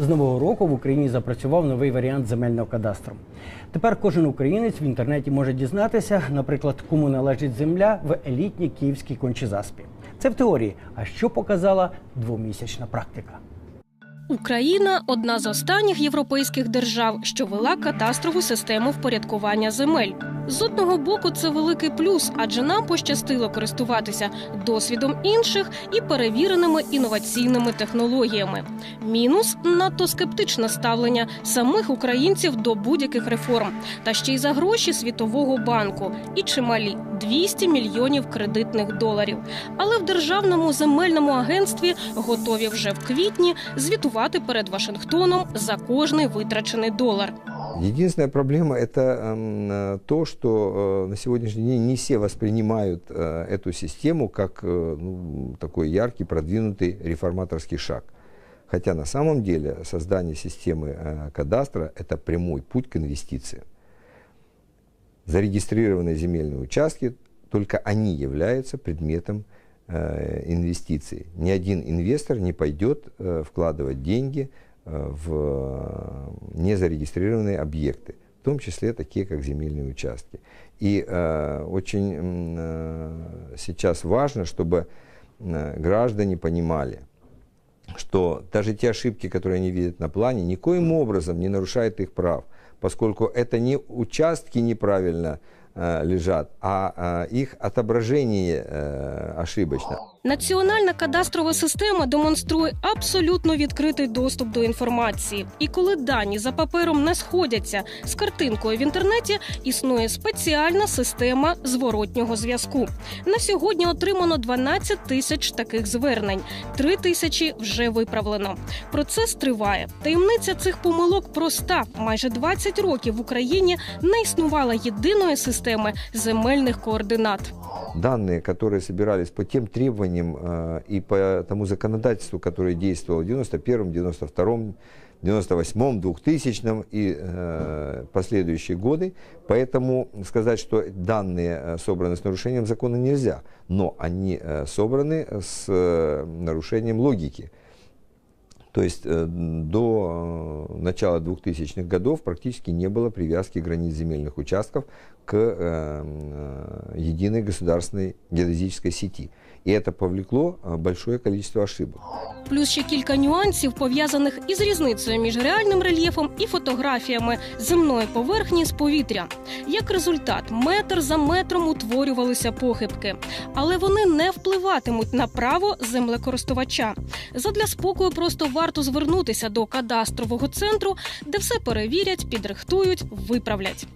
З нового року в Україні запрацював новий варіант земельного кадастру. Тепер кожен українець в інтернеті може дізнатися, наприклад, кому належить земля в елітній київській кончезаспі. Це в теорії. А що показала двомісячна практика? Україна одна з останніх європейських держав, що вела кадастрову систему впорядкування земель. З одного боку, це великий плюс, адже нам пощастило користуватися досвідом інших і перевіреними інноваційними технологіями. Мінус надто скептичне ставлення самих українців до будь-яких реформ, та ще й за гроші Світового банку і чималі 200 мільйонів кредитних доларів. Але в державному земельному агентстві готові вже в квітні звітувати перед Вашингтоном за кожний витрачений долар. Единственная проблема – это эм, э, то, что э, на сегодняшний день не все воспринимают э, эту систему как э, ну, такой яркий, продвинутый реформаторский шаг. Хотя на самом деле создание системы э, кадастра – это прямой путь к инвестициям. Зарегистрированные земельные участки, только они являются предметом э, инвестиций. Ни один инвестор не пойдет э, вкладывать деньги э, в э, незарегистрированные объекты, в том числе такие, как земельные участки. И э, очень э, сейчас важно, чтобы э, граждане понимали, что даже те ошибки, которые они видят на плане, никоим образом не нарушают их прав, поскольку это не участки неправильно лежат, а э, их отображение ошибочно. Національна кадастрова система демонструє абсолютно відкритий доступ до інформації. І коли дані за папером не сходяться з картинкою в інтернеті, існує спеціальна система зворотнього зв'язку. На сьогодні отримано 12 тисяч таких звернень, 3 тисячі вже виправлено. Процес триває. Таємниця цих помилок проста. Майже 20 років в Україні не існувало єдиної системи земельних координат. Данные, которые собирались по тем требованиям э, и по тому законодательству, которое действовало в 91-м, 92-м, 98-м, 2000-м и э, последующие годы. Поэтому сказать, что данные э, собраны с нарушением закона нельзя. Но они э, собраны с э, нарушением логики. То есть э, до э, начала 2000-х годов практически не было привязки границ земельных участков к э, э, единой государственной геодезической сети. И это повлекло э, большое количество ошибок. Плюс ще кілька нюансів пов'язаних із різницею між реальним рельєфом і фотографіями земної поверхні з повітря. Як результат, метр за метром утворювалися похибки, але вони не впливатимуть на право землекористувача. Задля спокою просто варто звернутися до кадастрового центру, де все перевірять, підрихтують, виправлять.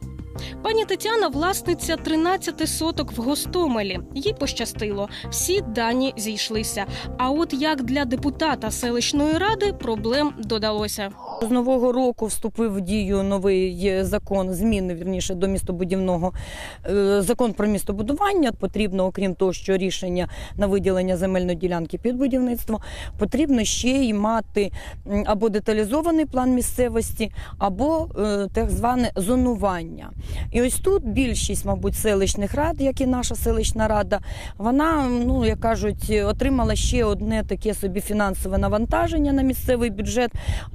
Пані Тетяна власниця 13 соток в Гостомелі. Їй пощастило, всі дані зійшлися. А от як для депутата селищної ради проблем додалося. З нового року вступив в дію новий е, закон, зміни вірніше до містобудівного е, закон про містобудування. Потрібно, окрім того, що рішення на виділення земельної ділянки під будівництво, потрібно ще й мати або деталізований план місцевості, або е, так зване зонування. І ось тут більшість, мабуть, селищних рад, як і наша селищна рада, вона, ну як кажуть, отримала ще одне таке собі фінансове навантаження на місцевий бюджет,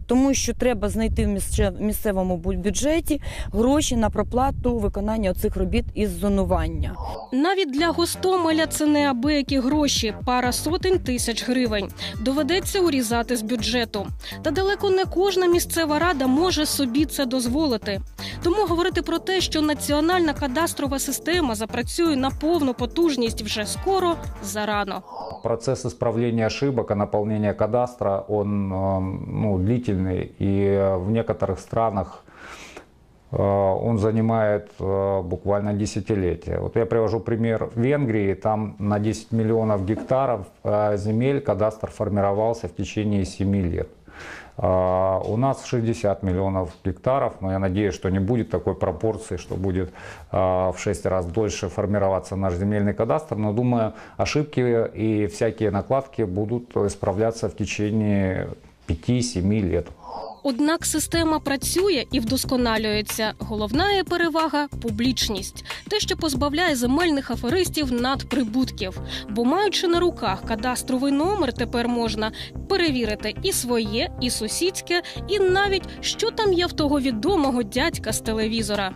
тому що треба знайти в місце- місцевому бу- бюджеті гроші на проплату виконання цих робіт із зонування. Навіть для Гостомеля це неабиякі гроші, пара сотень тисяч гривень. Доведеться урізати з бюджету. Та далеко не кожна місцева рада може собі це дозволити. Тому говорити про те, що національна кадастрова система запрацює на повну потужність вже скоро зарано. Процесс исправления ошибок, а наполнения кадастра, он э, ну, длительный, и э, в некоторых странах э, он занимает э, буквально десятилетия. Вот я привожу пример Венгрии, там на 10 миллионов гектаров земель кадастр формировался в течение 7 лет. У нас 60 миллионов гектаров, но я надеюсь, что не будет такой пропорции, что будет в 6 раз дольше формироваться наш земельный кадастр. Но думаю, ошибки и всякие накладки будут исправляться в течение 5-7 лет. Однак система працює і вдосконалюється. Головна її перевага публічність, те, що позбавляє земельних аферистів надприбутків. Бо маючи на руках кадастровий номер, тепер можна перевірити і своє, і сусідське, і навіть що там є в того відомого дядька з телевізора.